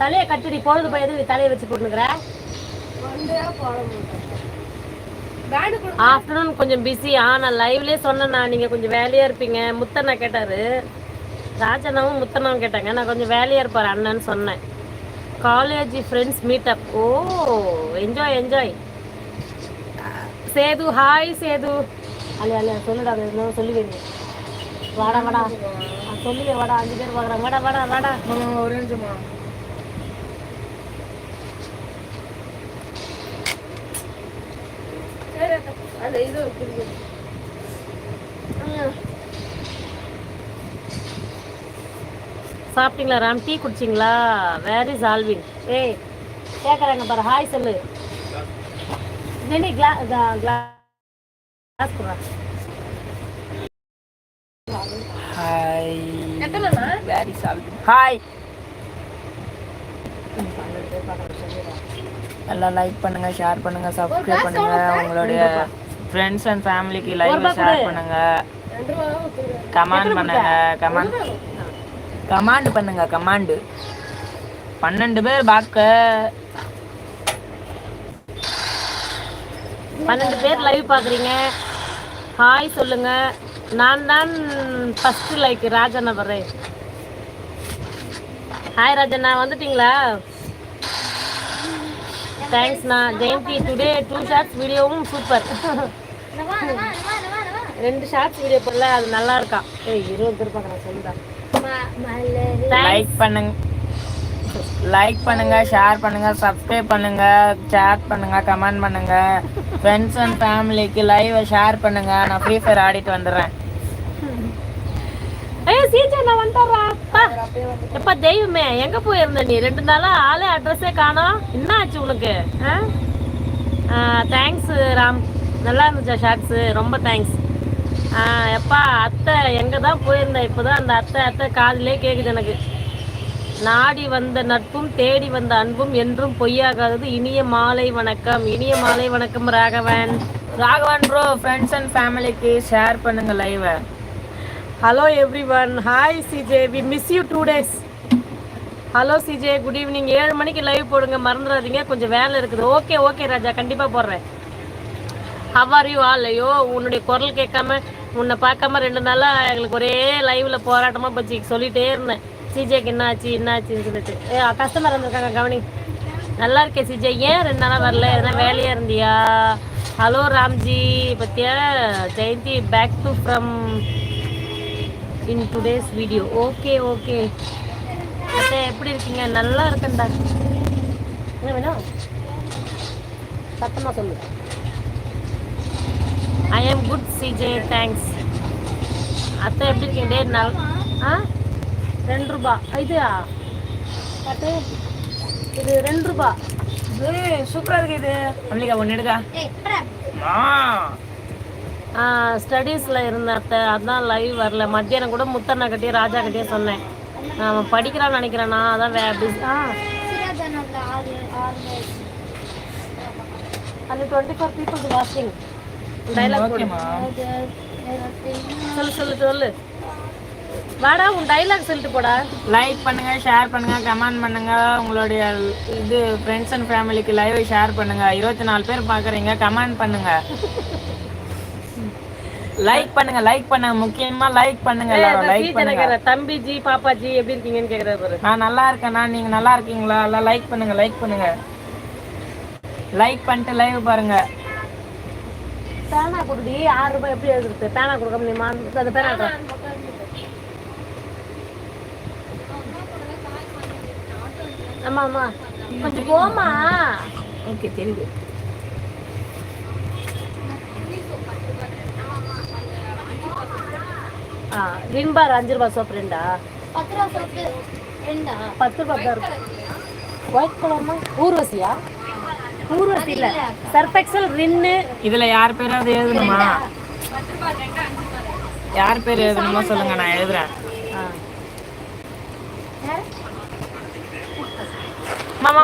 தலையை கட்டிடி பொழுது போய் எதுக்கு தலையை வச்சு போட்டுக்கிற ஆஃப்டர்நூன் கொஞ்சம் பிஸி ஆ நான் லைவ்லயே சொன்னேண்ணா நீங்கள் கொஞ்சம் வேலையாக இருப்பீங்க. முத்தண்ணா கேட்டார். ராஜண்ணாவும் முத்தண்ணாவும் கேட்டாங்க. நான் கொஞ்சம் வேலையாக இருப்பார் அண்ணன்னு சொன்னேன். காலேஜ் ஃப்ரெண்ட்ஸ் மீட் அப் ஓ enjoy enjoy Sethu hi Sethu. அல்ல அல்ல சொல்லுடா அது சொல்லி வைங்க வாடா வாடா. சொல்லுங்க வாடா. அஞ்சு பேர் பார்க்குறாங்க. வாடா வாடா வாடா. ஒரு நிமிஷமா அந்த இது இருக்குது. சாப்பிட்டீங்களா ராம்? டீ குடிச்சிங்களா? வேர் இஸ் ஆல்வின் ஏய் கேட்குறாங்க பாரு ஹாய் சொல்லு. நீ கிளா கிளாஸ் கொடுறா. ஹாய் ஹாய் எல்லாம் லைக் பண்ணுங்க ஷேர் பண்ணுங்க சப்ஸ்கிரைப் பண்ணுங்க. உங்களுடைய ஃப்ரெண்ட்ஸ் அண்ட் ஃபேமிலிக்கு லைவ் ஷேர் பண்ணுங்க. கமெண்ட் பண்ணுங்க கமெண்ட் கமாண்ட் பண்ணுங்க கமாண்டு பன்னெண்டு பேர் பார்க்க பன்னெண்டு பேர் லைவ் பார்க்குறீங்க ஹாய் சொல்லுங்க. நான் தான் ஃபர்ஸ்ட் லைக் ராஜண்ணா வர்றேன் ஹாய் ராஜண்ணா வந்துட்டீங்களா? தேங்க்ஸ்ண்ணா ஜெயந்தி டுடே டூ ஷார்ட்ஸ் வீடியோவும் சூப்பர் ரெண்டு ஷார்ட்ஸ் வீடியோ போடல அது நல்லா இருக்கா? ஏய் இருபது பேர் பார்க்குறேன் சொல்லுடா. லைக் பண்ணுங்க. லைக் பண்ணுங்க ஷேர் பண்ணுங்க சப்ஸ்கிரைப் பண்ணுங்க சேட் பண்ணுங்க கமெண்ட் பண்ணுங்க. ஃப்ரெண்ட்ஸ் அண்ட் ஃபேமிலிக்கு லைவை ஷேர் பண்ணுங்க. நான் ஃப்ரீ ஃபயர் ஆடிட்டு வந்துடுறேன். ஏய் வந்துடுறா நான் எப்பா தெய்வமே எங்க போயிருந்த நீ? ரெண்டு நாளா ஆளே அட்ரஸே காணோம். என்ன ஆச்சு உனக்கு? தேங்க்ஸ் ராம். நல்லா இருந்துச்சா ஷார்ட்ஸு ரொம்ப தேங்க்ஸ் எப்பா அத்தை எங்கே தான் போயிருந்தேன் இப்போ தான் அந்த அத்தை அத்தை காதிலே கேட்குது எனக்கு. நாடி வந்த நட்பும் தேடி வந்த அன்பும் என்றும் பொய்யாகாதது இனிய மாலை வணக்கம். இனிய மாலை வணக்கம் Raghavan. Raghavan bro friends and ஃபேமிலிக்கு ஷேர் பண்ணுங்கள் லைவை hello everyone hi CJ we miss you two days hello CJ good evening ஏழு மணிக்கு லைவ் போடுங்க. மறந்துடாதீங்க. கொஞ்சம் வேலை இருக்குது. Okay okay Raja. கண்டிப்பாக போடுறேன். ஹவர் யூ ஆல் ஐயோ உன்னுடைய குரல் கேட்காம உன்னை பார்க்காம ரெண்டு நாளாக எங்களுக்கு ஒரே லைவில் போராட்டமாக பச்சு. சொல்லிகிட்டே இருந்தேன். சிஜேக்கு என்னாச்சு என்னாச்சுன்னு சொல்லிட்டு. ஏ கஸ்டமர் வந்திருக்காங்க. கவனி. நல்லா இருக்கேன் சிஜே ஏன் ரெண்டு நாளாக வரல? எதனா வேலையாக இருந்தியா? ஹலோ ராம்ஜி. பற்றியா Jayanthi back to from in today's video okay okay அத்தை எப்படி இருக்கீங்க? நல்லா இருக்கேன்டா என்ன வேணும் சத்தமாக சொல்லு. ஐ ஆம் குட் சிஜே தேங்க்ஸ் அத்தை எப்படி இருக்கீங்க? டே நல் ஆ? ரெண்டு ரூபா. இதுயா அத்தை இது ரெண்டு ரூபா. சூப்பரா இருக்கு இது. அம்லிகா ஒன்று எடுக்கா. ஆ. ஸ்டடீஸில் இருந்த அத்தை அதான் லைவ் வரல. மத்தியானம் கூட முத்தண்ணா கட்டியே ராஜா கட்டியே சொன்னேன். அவன் படிக்கிறான்னு நினைக்கிறேன் நான் அதான் வே ஆ. அது டுவெண்ட்டி ஃபோர் பீப்புள்ஸ் வாட்சிங் டைலாக் போடு. ஓகேம்மா சொல்லு சொல்லு சொல்லு. வாடா உன் டைலாக் சொல்லிட்டு போடா. லைக் பண்ணுங்க ஷேர் பண்ணுங்க கமெண்ட் பண்ணுங்க. உங்களுடைய இது ஃப்ரெண்ட்ஸ் அண்ட் ஃபேமிலிக்கு லைவ் ஷேர் பண்ணுங்க. இருபத்தி நாலு பேர் பாக்குறீங்க கமெண்ட் பண்ணுங்க. லைக் பண்ணுங்க லைக் பண்ணுங்க முக்கியமா லைக் பண்ணுங்க எல்லாரும். லைக் பண்ணுங்க. தம்பி ஜி பாப்பா ஜி எப்படி இருக்கீங்கன்னு கேக்குறாரு பாரு. நான் நல்லா இருக்கேனா நீங்க நல்லா இருக்கீங்களா? எல்லாம் லைக் பண்ணுங்க லைக் பண்ணுங்க. லைக் பண்ணிட்டு லைவ் பாருங்க. பேனா கொடுடி ஆறு ரூபாய் எப்படி எழுதுறது? பேனா கொடுக்க முடியுமா அந்த பேனா. ஆமா ஆமா கொஞ்சம் போமா ஓகே தெரியுது. ஆ ரின்பார் அஞ்சு ரூபாய் சோப் ரெண்டா? பத்து ரூபா சொத்து ரெண்டா? பத்து ரூபாய் தான் இருக்கும் ஒயிட் கலர்னா ஊர்வசியா? ஊர்வசி இல்ல. சர்பெக்சல் ரின்னு. இதுல யார் பேராவது எழுதணுமா? யார் பேர் எழுதணுமோ சொல்லுங்க நான் எழுதுறேன். மாமா